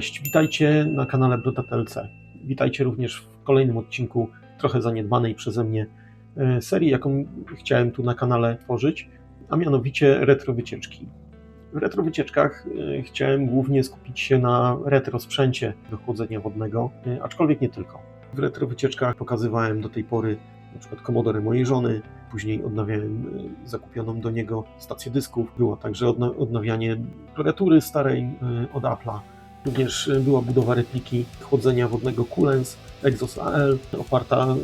Cześć, witajcie na kanale Bruta TLC. Witajcie również w kolejnym odcinku trochę zaniedbanej przeze mnie e, serii, jaką chciałem tu na kanale tworzyć, a mianowicie retro wycieczki. W retro wycieczkach e, chciałem głównie skupić się na retro sprzęcie do chłodzenia wodnego, e, aczkolwiek nie tylko. W retro wycieczkach pokazywałem do tej pory na przykład Commodore mojej żony, później odnawiałem zakupioną do niego stację dysków, było także odna- odnawianie klawiatury starej od Apple'a. Również e, była budowa repliki chłodzenia wodnego Coolens Exos AL. Oparta e,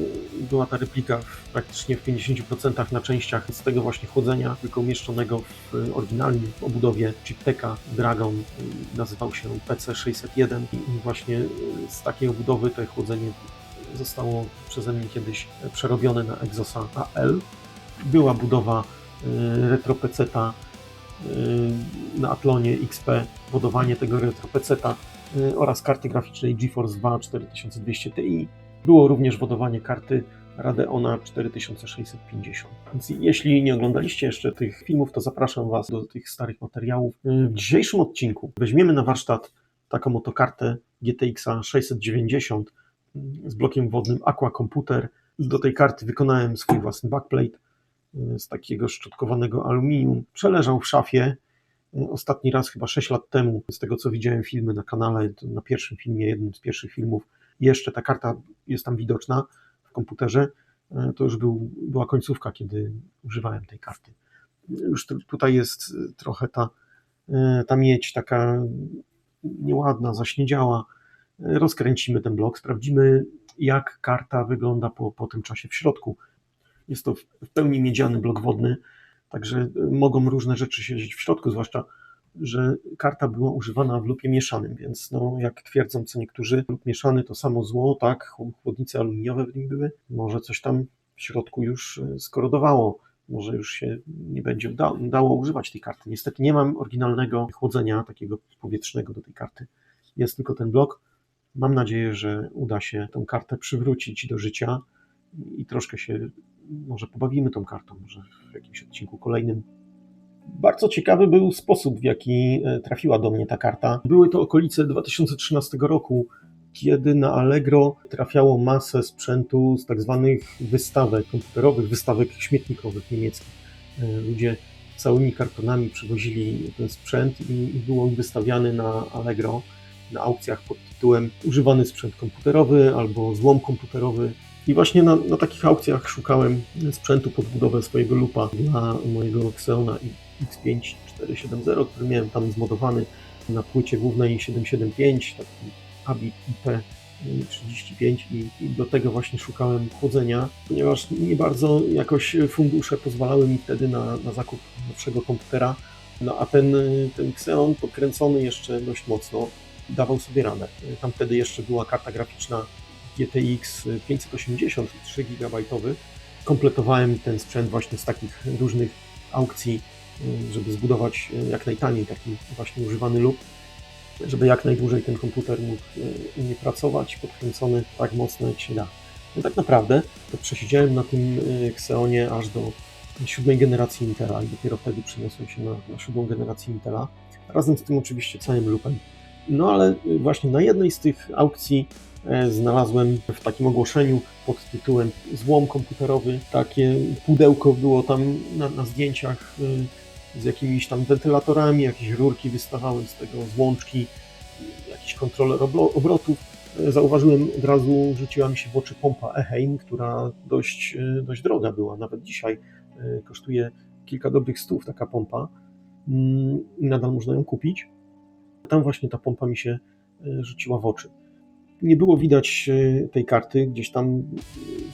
była ta replika w, praktycznie w 50% na częściach z tego właśnie chłodzenia, tylko umieszczonego w oryginalnie w obudowie Chipteka Dragon. Nazywał się PC601 i właśnie z takiej obudowy to chłodzenie zostało przeze mnie kiedyś przerobione na Exosa AL. Była budowa y, retro peceta y, na Atlonie XP, budowanie tego retro peceta y, oraz karty graficznej GeForce 2 4200 Ti. Było również wodowanie karty Radeona 4650. Więc jeśli nie oglądaliście jeszcze tych filmów, to zapraszam Was do tych starych materiałów. Y, W dzisiejszym odcinku weźmiemy na warsztat taką oto kartę GTX 690 z blokiem wodnym Aqua Computer. Do tej karty wykonałem swój własny backplate z takiego szczotkowanego aluminium. Przeleżał w szafie ostatni raz chyba 6 lat temu. Z tego co widziałem filmy na kanale, na pierwszym filmie, jednym z pierwszych filmów, jeszcze ta karta jest tam widoczna w komputerze. Y, To już był, była końcówka, kiedy używałem tej karty. Już tu- tutaj jest y, trochę ta, y, ta miedź taka nieładna, zaśniedziała rozkręcimy ten blok, sprawdzimy, jak karta wygląda po, po tym czasie w środku. Jest to w pełni miedziany blok wodny, także mogą różne rzeczy siedzieć w środku, zwłaszcza, że karta była używana w lupie mieszanym, więc no, jak twierdzą co niektórzy, lub mieszany to samo zło, tak, chłodnice aluminiowe w nim były, może coś tam w środku już e, skorodowało, może już się nie będzie uda, dało używać tej karty. Niestety nie mam oryginalnego chłodzenia takiego powietrznego do tej karty. Jest tylko ten blok, Mam nadzieję, że uda się tą kartę przywrócić do życia i troszkę się może pobawimy tą kartą, może w jakimś odcinku kolejnym. Bardzo ciekawy był sposób, w jaki e, trafiła do mnie ta karta. Były to okolice 2013 roku, kiedy na Allegro trafiało masę sprzętu z tak zwanych wystawek komputerowych, wystawek śmietnikowych niemieckich. E, Ludzie całymi kartonami przywozili ten sprzęt i i był on wystawiany na Allegro na aukcjach pod tytułem używany sprzęt komputerowy albo złom komputerowy. I właśnie na, na takich aukcjach szukałem sprzętu pod budowę swojego lupa dla mojego Xeona X5 470, który miałem tam zmodowany na płycie głównej 775, taki Abi IP 35 i, i do tego właśnie szukałem chłodzenia, ponieważ nie bardzo jakoś fundusze pozwalały mi wtedy na, na zakup lepszego komputera. No a ten, ten Xeon podkręcony jeszcze dość mocno dawał sobie radę. Tam wtedy jeszcze była karta graficzna GTX 580, 3 GB. Kompletowałem ten sprzęt właśnie z takich różnych aukcji, żeby zbudować jak najtaniej taki właśnie używany lub, żeby jak najdłużej ten komputer mógł u mnie pracować, podkręcony tak mocno jak się da. No tak naprawdę to przesiedziałem na tym Xeonie aż do siódmej generacji Intela i dopiero wtedy przeniosłem się na, na siódmą generację Intela, razem z tym oczywiście całym lupem. No ale właśnie na jednej z tych aukcji znalazłem w takim ogłoszeniu pod tytułem Złom komputerowy. Takie pudełko było tam na, na zdjęciach e, z jakimiś tam wentylatorami, jakieś rurki wystawały z tego, złączki, jakiś kontroler obrotów. E, Zauważyłem od razu, rzuciła mi się w oczy pompa Eheim, która dość, e, dość droga była. Nawet dzisiaj e, kosztuje kilka dobrych stów taka pompa. Mm, i Nadal można ją kupić. Tam właśnie ta pompa mi się e, rzuciła w oczy. Nie było widać e, tej karty, gdzieś tam e,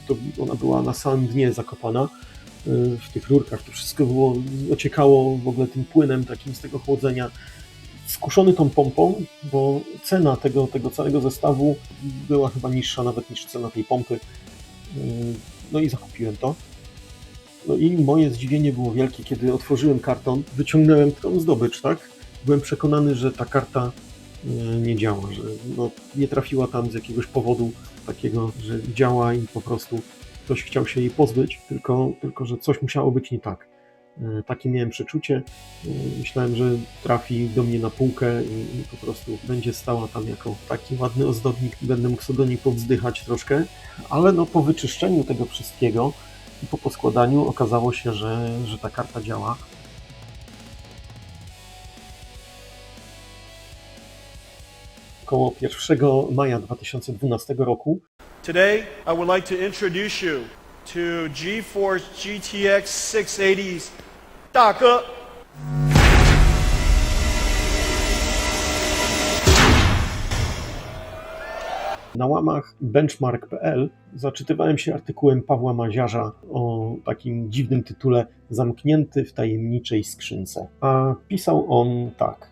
to ona była na samym dnie zakopana e, w tych rurkach. To wszystko było, ociekało w ogóle tym płynem takim z tego chłodzenia. Skuszony tą pompą, bo cena tego, tego całego zestawu była chyba niższa nawet niż cena tej pompy. No i zakupiłem to. No i moje zdziwienie było wielkie, kiedy otworzyłem karton, wyciągnąłem tą zdobycz, tak? byłem przekonany, że ta karta nie działa, że no, nie trafiła tam z jakiegoś powodu takiego, że działa i po prostu ktoś chciał się jej pozbyć, tylko, tylko że coś musiało być nie tak. E, Takie miałem przeczucie. E, Myślałem, że trafi do mnie na półkę i, i po prostu będzie stała tam jako taki ładny ozdobnik. Będę mógł sobie do niej powzdychać troszkę, ale no po wyczyszczeniu tego wszystkiego i po poskładaniu okazało się, że, że ta karta działa. Około 1 maja 2012 roku Today, I would like to introduce you to GeForce GTX 680's 大哥。Na łamach benchmark.pl zaczytywałem się artykułem Pawła Maziarza o takim dziwnym tytule Zamknięty w tajemniczej skrzynce. A pisał on tak.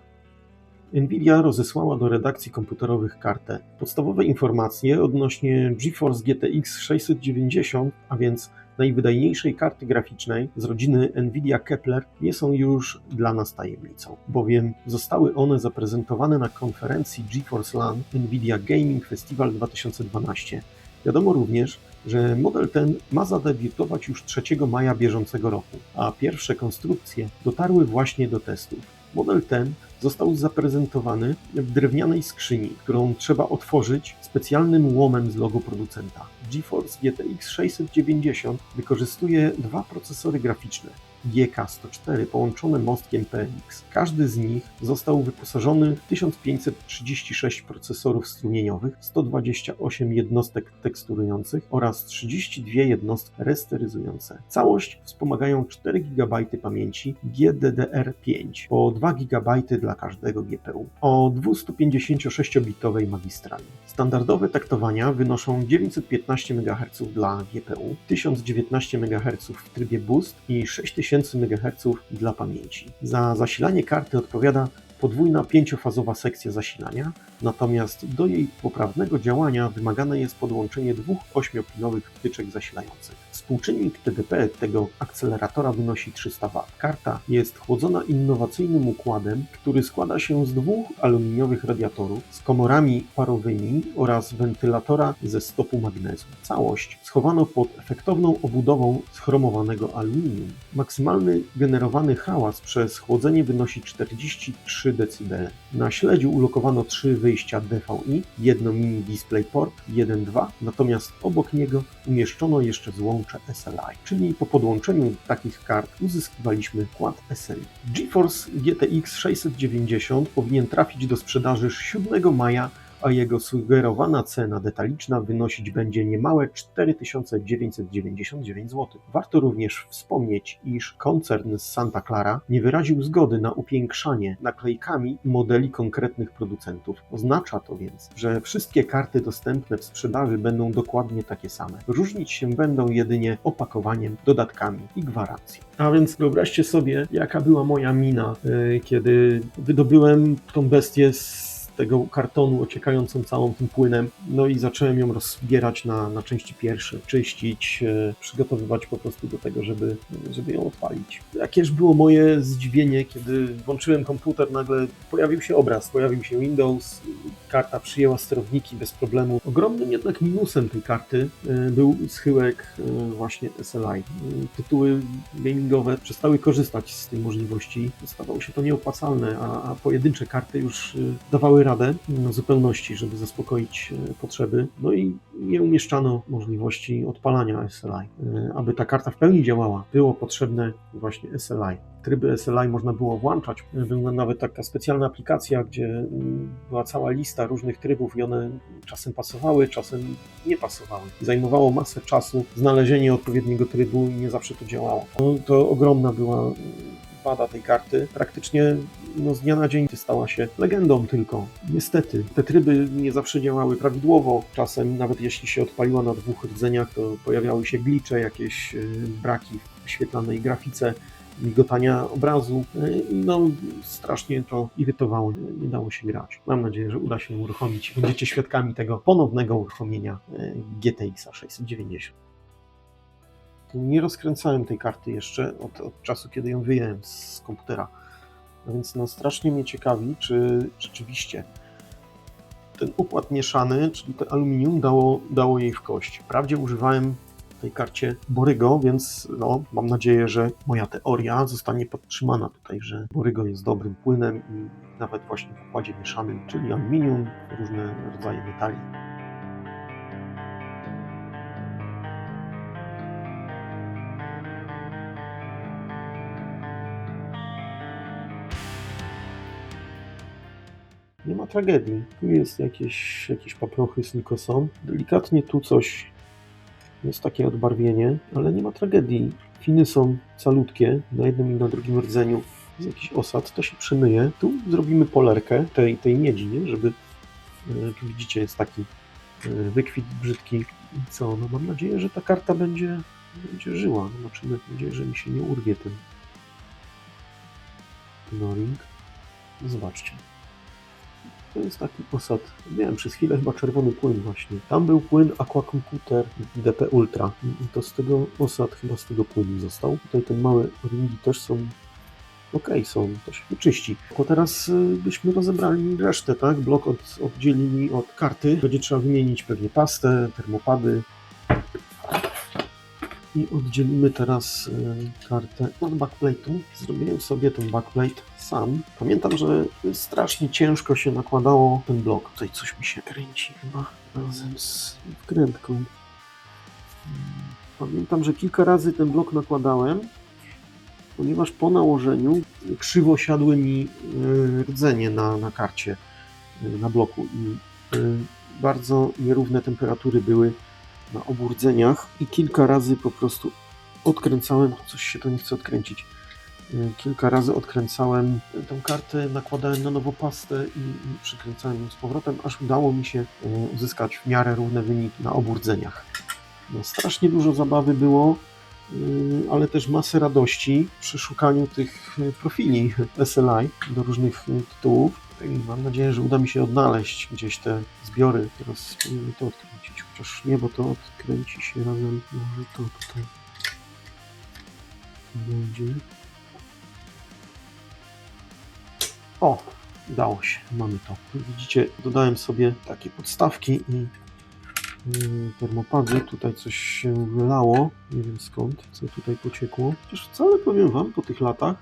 Nvidia rozesłała do redakcji komputerowych kartę. Podstawowe informacje odnośnie GeForce GTX 690, a więc najwydajniejszej karty graficznej z rodziny Nvidia Kepler, nie są już dla nas tajemnicą, bowiem zostały one zaprezentowane na konferencji GeForce LAN Nvidia Gaming Festival 2012. Wiadomo również, że model ten ma zadebiutować już 3 maja bieżącego roku, a pierwsze konstrukcje dotarły właśnie do testów. Model ten został zaprezentowany w drewnianej skrzyni, którą trzeba otworzyć specjalnym łomem z logo producenta. GeForce GTX 690 wykorzystuje dwa procesory graficzne GK104 połączone mostkiem PLX. Każdy z nich został wyposażony w 1536 procesorów strumieniowych, 128 jednostek teksturujących oraz 32 jednostki resteryzujące. Całość wspomagają 4 GB pamięci GDDR5, po 2 GB dla każdego GPU, o 256-bitowej magistrali. Standardowe taktowania wynoszą 915 MHz dla GPU, 1019 MHz w trybie Boost i 6000 MHz dla pamięci. Za zasilanie karty odpowiada podwójna pięciofazowa sekcja zasilania, natomiast do jej poprawnego działania wymagane jest podłączenie dwóch 8-pinowych wtyczek zasilających. Współczynnik TDP tego akceleratora wynosi 300 W. Karta jest chłodzona innowacyjnym układem, który składa się z dwóch aluminiowych radiatorów z komorami parowymi oraz wentylatora ze stopu magnezu. Całość schowano pod efektowną obudową z chromowanego aluminium. Maksymalny generowany hałas przez chłodzenie wynosi 43 dB. Na śledziu ulokowano trzy wyjścia DVI, jedno mini DisplayPort 1.2, natomiast obok niego umieszczono jeszcze złącze SLI, czyli po podłączeniu takich kart uzyskiwaliśmy kład SLI. GeForce GTX 690 powinien trafić do sprzedaży 7 maja a jego sugerowana cena detaliczna wynosić będzie niemałe 4999 zł. Warto również wspomnieć, iż koncern z Santa Clara nie wyraził zgody na upiększanie naklejkami modeli konkretnych producentów. Oznacza to więc, że wszystkie karty dostępne w sprzedaży będą dokładnie takie same. Różnić się będą jedynie opakowaniem, dodatkami i gwarancją. A więc wyobraźcie sobie, jaka była moja mina, yy, kiedy wydobyłem tą bestię z tego kartonu ociekającą całą tym płynem. No i zacząłem ją rozbierać na, na części pierwsze, czyścić, e, przygotowywać po prostu do tego, żeby, żeby ją odpalić. Jakież było moje zdziwienie, kiedy włączyłem komputer, nagle pojawił się obraz, pojawił się Windows, karta przyjęła sterowniki bez problemu. Ogromnym jednak minusem tej karty e, był schyłek e, właśnie SLI. Tytuły gamingowe przestały korzystać z tej możliwości. Stawało się to nieopłacalne, a, a pojedyncze karty już dawały radę w zupełności, żeby zaspokoić e, potrzeby. No i nie umieszczano możliwości odpalania SLI. E, Aby ta karta w pełni działała, było potrzebne właśnie SLI. Tryby SLI można było włączać. Była nawet taka specjalna aplikacja, gdzie mm, była cała lista różnych trybów i one czasem pasowały, czasem nie pasowały. Zajmowało masę czasu znalezienie odpowiedniego trybu i nie zawsze to działało. To, to ogromna była mm, wada tej karty. Praktycznie no, z dnia na dzień stała się legendą tylko. Niestety, te tryby nie zawsze działały prawidłowo. Czasem, nawet jeśli się odpaliła na dwóch rdzeniach, to pojawiały się glicze, jakieś y, braki w wyświetlanej grafice migotania obrazu. I No, strasznie to irytowało, nie dało się grać. Mam nadzieję, że uda się uruchomić. Będziecie świadkami tego ponownego uruchomienia y, GTX 690. Nie rozkręcałem tej karty jeszcze od, od czasu, kiedy ją wyjąłem z komputera. Więc no, strasznie mnie ciekawi, czy rzeczywiście ten układ mieszany, czyli to aluminium, dało, dało jej w kość. Wprawdzie używałem tej karcie Borygo, więc no, mam nadzieję, że moja teoria zostanie podtrzymana tutaj, że Borygo jest dobrym płynem i nawet właśnie w układzie mieszanym, czyli aluminium, różne rodzaje metali. Nie ma tragedii. Tu jest jakieś, jakieś paprochy z Nikosą. Delikatnie tu coś jest takie odbarwienie, ale nie ma tragedii. Finy są calutkie, na jednym i na drugim rdzeniu jest jakiś osad, to się przemyje. Tu zrobimy polerkę tej, tej miedzi, nie? żeby e, tu widzicie jest taki e, wykwit brzydki. I co? No mam nadzieję, że ta karta będzie, będzie żyła. Zobaczymy, mam nadzieję, że mi się nie urwie ten, ten Zobaczcie. To jest taki osad. Miałem przez chwilę chyba czerwony płyn właśnie. Tam był płyn Aqua Computer DP Ultra. I to z tego osad chyba z tego płynu został. Tutaj te małe ringi też są ok, są, to się wyczyści. Tylko teraz y, byśmy rozebrali resztę, tak? Blok od, oddzielili od karty. Będzie trzeba wymienić pewnie pastę, termopady. I oddzielimy teraz y, kartę od backplate'u. Zrobiłem sobie ten backplate sam. Pamiętam, że strasznie ciężko się nakładało ten blok. Tutaj coś mi się kręci chyba razem z wkrętką. Pamiętam, że kilka razy ten blok nakładałem, ponieważ po nałożeniu krzywo siadły mi y, rdzenie na, na karcie, y, na bloku i bardzo nierówne temperatury były na obu rdzeniach i kilka razy po prostu odkręcałem, coś się to nie chce odkręcić, Y, kilka razy odkręcałem tę kartę, nakładałem na nowo pastę i, i przykręcałem ją z powrotem, aż udało mi się y, uzyskać w miarę równe wyniki na obu rdzeniach. No, strasznie dużo zabawy było, y, ale też masę radości przy szukaniu tych profili SLI do różnych tytułów. I mam nadzieję, że uda mi się odnaleźć gdzieś te zbiory. Teraz spróbujmy to odkręcić, chociaż nie, bo to odkręci się razem. Może to tutaj będzie. O, udało się, mamy to. Widzicie, dodałem sobie takie podstawki i yy, termopady. Tutaj coś się wylało, nie wiem skąd, co tutaj pociekło. Chociaż wcale powiem Wam, po tych latach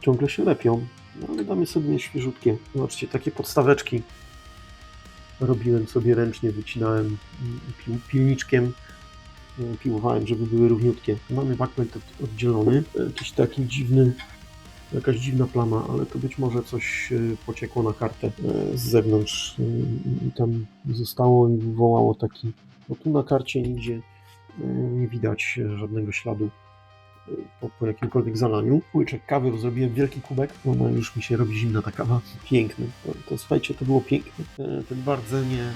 ciągle się lepią. No ale damy sobie świeżutkie. Zobaczcie, takie podstaweczki robiłem sobie ręcznie, wycinałem pil, pilniczkiem, yy, piłowałem, żeby były równiutkie. Mamy backplate od- oddzielony, jakiś taki dziwny jakaś dziwna plama, ale to być może coś e, pociekło na kartę e, z zewnątrz e, i tam zostało i wywołało taki. Bo tu na karcie nigdzie e, nie widać e, żadnego śladu e, po, po jakimkolwiek zalaniu. Łyczek kawy, zrobiłem wielki kubek. Ona już mi się robi zimna ta kawa. Piękny. To, to słuchajcie, to było piękne. E, Ten bardzenie.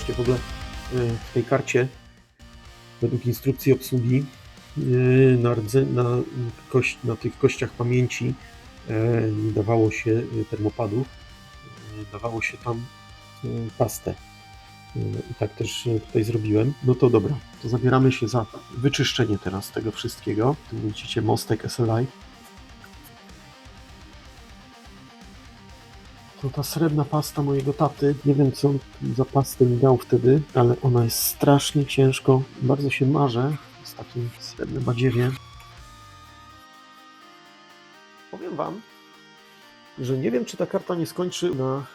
Zobaczcie w ogóle e, w tej karcie według instrukcji obsługi e, na, rdze, na, kość, na tych kościach pamięci e, nie dawało się termopadów, dawało się tam pastę. I tak też tutaj zrobiłem. No to dobra, to zabieramy się za wyczyszczenie teraz tego wszystkiego. Tu widzicie mostek SLI. To ta srebrna pasta mojego taty. Nie wiem, co za pastę mi dał wtedy, ale ona jest strasznie ciężko. Bardzo się marze z takim srebrnym badziewie. Powiem Wam, że nie wiem, czy ta karta nie skończy na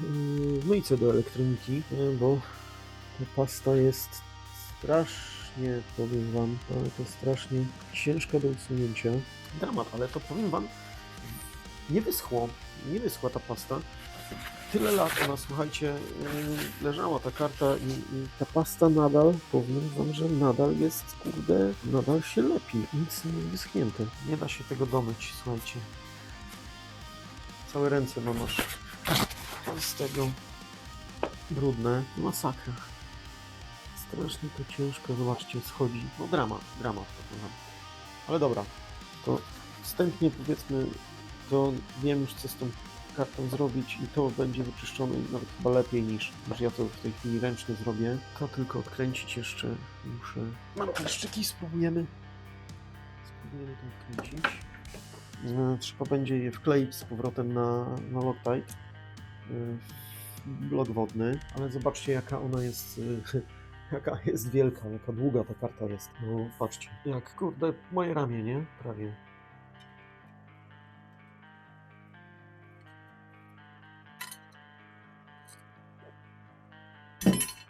yy, myjce do elektroniki, bo ta pasta jest strasznie, powiem Wam, ale to strasznie ciężka do usunięcia. Dramat, ale to powiem Wam, nie wyschło, nie wyschła ta pasta. Tyle lat ona, słuchajcie, yy, leżała ta karta i, i ta pasta nadal, powiem wam, że nadal jest, kurde, nadal się lepi. Nic nie wyschnięte. Nie da się tego domyć, słuchajcie. Całe ręce mam aż z tego brudne. Masakra. Strasznie to ciężko, zobaczcie, schodzi. No to powiem. Ale dobra, to wstępnie powiedzmy, to wiem już co z tą kartą zrobić i to będzie wyczyszczone nawet chyba lepiej niż, niż ja to w tej chwili ręcznie zrobię. To tylko odkręcić jeszcze muszę. Mam kleszczyki, spróbujemy. Spróbujemy to odkręcić. E, Trzeba będzie je wkleić z powrotem na, na Loctite. e, blok wodny, ale zobaczcie jaka ona jest e, jaka jest wielka, jaka długa ta karta jest. No patrzcie, jak kurde moje ramię, nie? Prawie.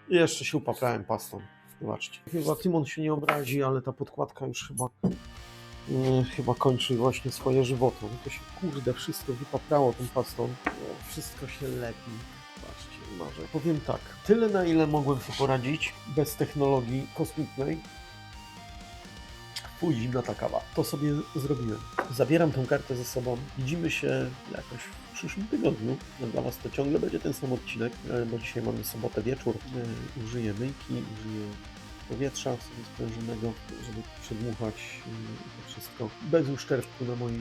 I jeszcze się upaprałem pastą. Zobaczcie. Chyba Tymon się nie obrazi, ale ta podkładka już chyba e, chyba kończy właśnie swoje żywoto. No to się kurde wszystko wypaprało tą pastą. O, wszystko się lepi. Patrzcie, marzę. Powiem tak, tyle na ile mogłem sobie poradzić bez technologii kosmicznej. Pójdź zimna kawa. To sobie zrobiłem. Zabieram tą kartę ze sobą. Widzimy się jakoś w przyszłym tygodniu. No, Dla Was to ciągle będzie ten sam odcinek, e, bo dzisiaj mamy sobotę wieczór. E, Użyję myjki, użyję powietrza sobie sprężonego, żeby przedmuchać e, to wszystko bez uszczerbku na mojej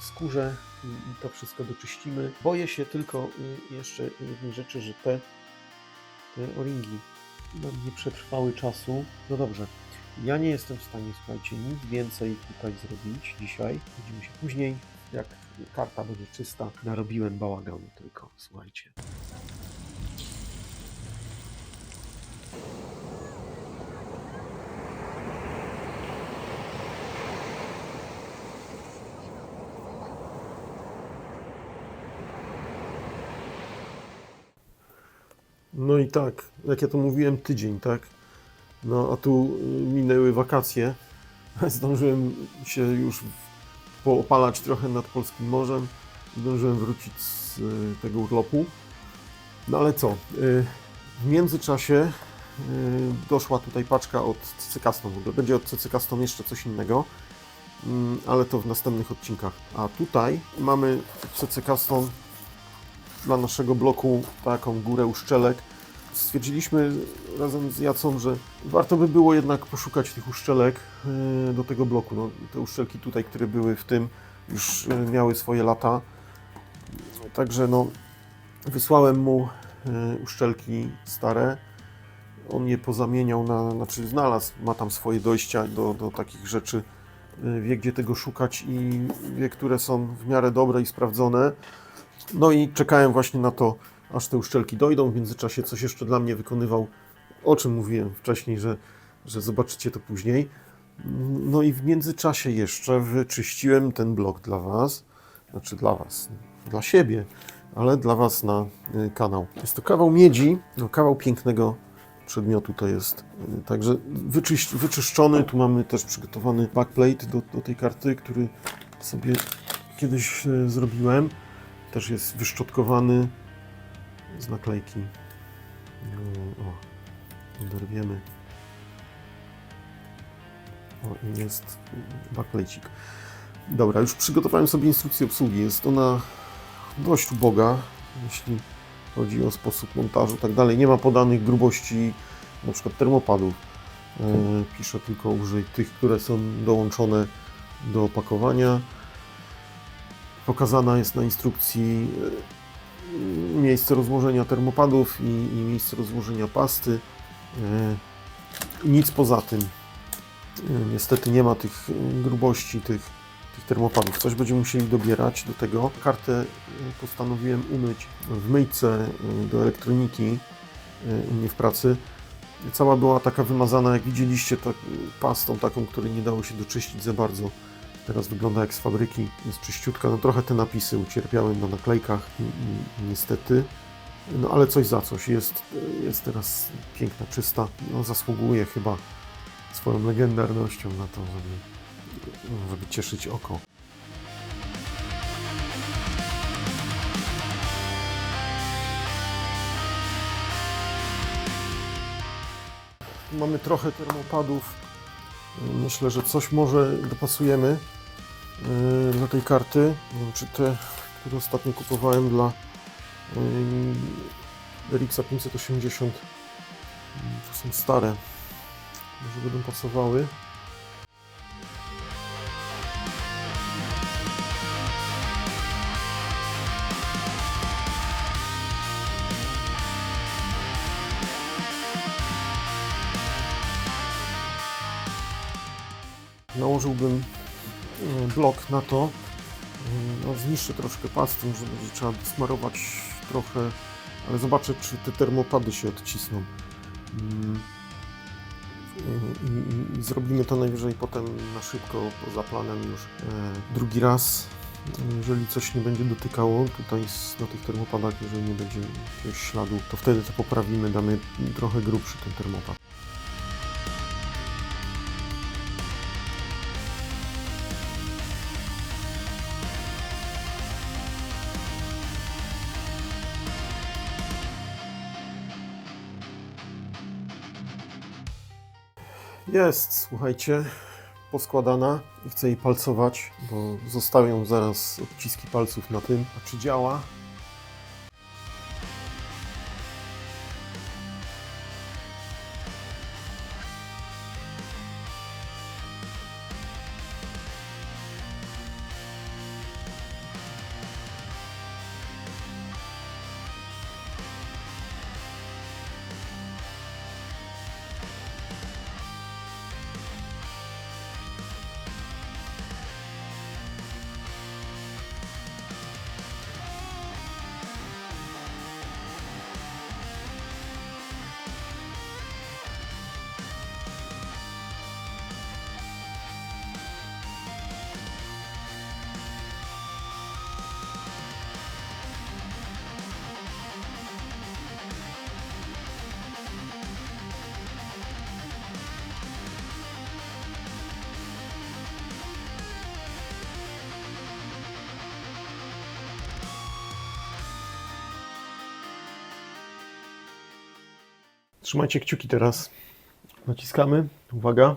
skórze i to wszystko doczyścimy. Boję się tylko jeszcze jednej rzeczy, że te, te o-ringi nam nie przetrwały czasu. No dobrze, ja nie jestem w stanie, słuchajcie, nic więcej tutaj zrobić dzisiaj. Widzimy się później, jak karta będzie czysta. Narobiłem bałaganu tylko, słuchajcie. No i tak, jak ja to mówiłem, tydzień, tak? No a tu minęły wakacje. Zdążyłem się już poopalać trochę nad polskim morzem. Zdążyłem wrócić z y, tego urlopu. No ale co? y, W międzyczasie y, doszła tutaj paczka od CC Custom. Będzie od CC Custom jeszcze coś innego, mm, ale to w następnych odcinkach. A tutaj mamy w CC Custom dla naszego bloku taką górę uszczelek. Stwierdziliśmy razem z Jacą, że warto by było jednak poszukać tych uszczelek yy, do tego bloku. No, te uszczelki tutaj, które były w tym, już yy, miały swoje lata. Także no, wysłałem mu yy, uszczelki stare. On je pozamieniał na, znaczy znalazł, ma tam swoje dojścia do, do takich rzeczy. Wie, gdzie tego szukać i wie, które są w miarę dobre i sprawdzone. No i czekałem właśnie na to, aż te uszczelki dojdą. W międzyczasie coś jeszcze dla mnie wykonywał, o czym mówiłem wcześniej, że, że zobaczycie to później. No i w międzyczasie jeszcze wyczyściłem ten blok dla Was, znaczy dla Was, dla siebie, ale dla Was na y, kanał. Jest to kawał miedzi, no kawał pięknego przedmiotu to jest. Y, Także wyczyszczony, tu mamy też przygotowany backplate do, do tej karty, który sobie kiedyś y, zrobiłem. Też jest wyszczotkowany z naklejki. No, o, oderwiemy. O, i jest backplacik. Dobra, już przygotowałem sobie instrukcję obsługi. Jest ona dość uboga, jeśli chodzi o sposób montażu tak dalej. Nie ma podanych grubości na przykład termopadów. E, piszę tylko użyj tych, które są dołączone do opakowania. Pokazana jest na instrukcji miejsce rozłożenia termopadów i, i miejsce rozłożenia pasty. E, Nic poza tym. E, Niestety nie ma tych e, grubości tych, tych termopadów. Coś będziemy musieli dobierać do tego. Kartę postanowiłem umyć w myjce do elektroniki u mnie w pracy. Cała była taka wymazana, jak widzieliście, tak, pastą taką, której nie dało się doczyścić za bardzo. Teraz wygląda jak z fabryki, jest czyściutka. No trochę te napisy ucierpiałem na naklejkach, niestety. No ale coś za coś. Jest, jest teraz piękna, czysta. No, zasługuje chyba swoją legendarnością na to, żeby, żeby cieszyć oko. Mamy trochę termopadów. Myślę, że coś może dopasujemy dla tej karty. Czy te, które ostatnio kupowałem dla RX 580 to są stare. Może będą pasowały. Nałożyłbym blok na to. E, No, zniszczę troszkę pastą, że będzie trzeba smarować trochę, ale zobaczę, czy te termopady się odcisną. Mm. I, i, zrobimy to najwyżej potem na szybko, poza planem już e, drugi raz. Jeżeli coś nie będzie dotykało tutaj na tych termopadach, jeżeli nie będzie jakiegoś śladu, to wtedy to poprawimy, damy trochę grubszy ten termopad. Jest, słuchajcie, poskładana i chcę jej palcować, bo zostawią zaraz odciski palców na tym. A czy działa? Trzymajcie kciuki teraz. Naciskamy. Uwaga.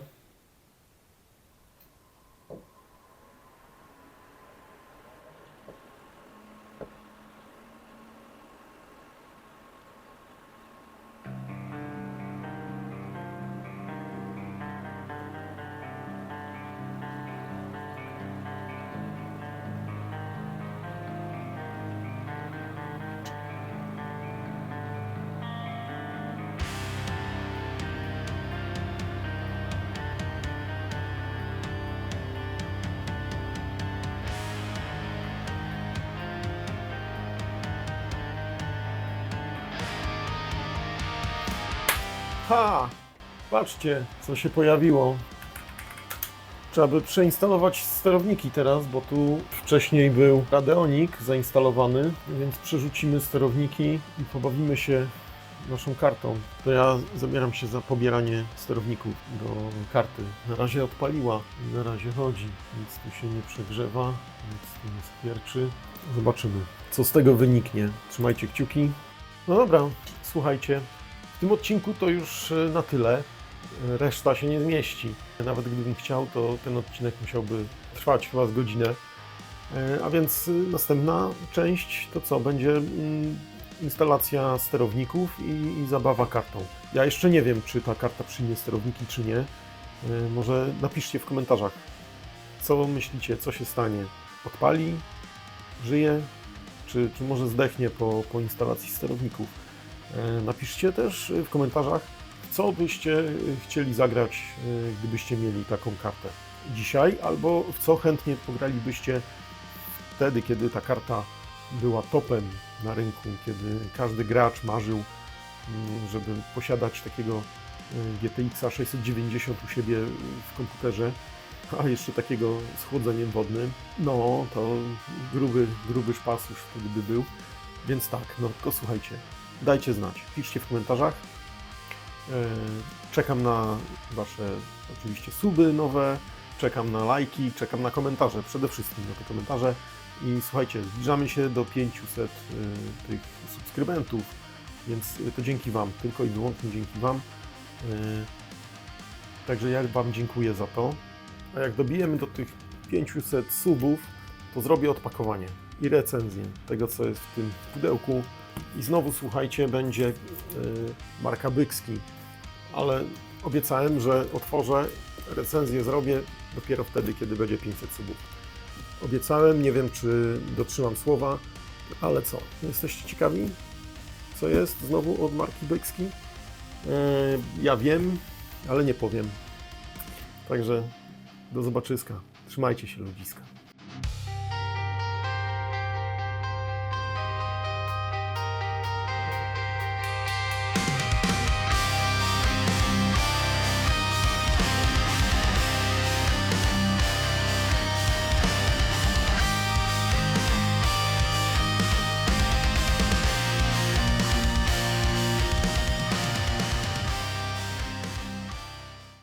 Ha! Patrzcie, co się pojawiło. Trzeba by przeinstalować sterowniki teraz, bo tu wcześniej był Radeonik zainstalowany, więc przerzucimy sterowniki i pobawimy się naszą kartą. To ja zabieram się za pobieranie sterowników do karty. Na razie odpaliła na razie chodzi, nic tu się nie przegrzewa, nic tu nie skwierczy. Zobaczymy, co z tego wyniknie. Trzymajcie kciuki. No dobra, słuchajcie, tym odcinku to już e, na tyle. E, Reszta się nie zmieści. Nawet gdybym chciał, to ten odcinek musiałby trwać chyba z godzinę. E, A więc y, następna część to co? Będzie mm, instalacja sterowników i, i zabawa kartą. Ja jeszcze nie wiem, czy ta karta przyjmie sterowniki, czy nie. E, Może napiszcie w komentarzach, co myślicie, co się stanie. Odpali? Żyje? Czy, czy może zdechnie po, po instalacji sterowników? E, Napiszcie też w komentarzach, co byście e, chcieli zagrać, e, gdybyście mieli taką kartę dzisiaj, albo w co chętnie pogralibyście wtedy, kiedy ta karta była topem na rynku, kiedy każdy gracz marzył, mm, żeby posiadać takiego e, GTX 690 u siebie w komputerze, a jeszcze takiego z chłodzeniem wodnym. No, to gruby, gruby szpas już wtedy by był. Więc tak, no to słuchajcie, dajcie znać, piszcie w komentarzach. E, Czekam na Wasze oczywiście suby nowe, czekam na lajki, czekam na komentarze, przede wszystkim na te komentarze. I słuchajcie, zbliżamy się do 500 y, tych subskrybentów, więc y, to dzięki Wam, tylko i wyłącznie dzięki Wam. Także ja Wam dziękuję za to. A jak dobijemy do tych 500 subów, to zrobię odpakowanie i recenzję tego, co jest w tym pudełku. I znowu, słuchajcie, będzie y, marka Bykski, ale obiecałem, że otworzę, recenzję zrobię dopiero wtedy, kiedy będzie 500 subów. Obiecałem, nie wiem, czy dotrzymam słowa, ale co? Jesteście ciekawi, co jest znowu od marki Bykski? Yy, ja wiem, ale nie powiem. Także Do zobaczyska. Trzymajcie się ludziska.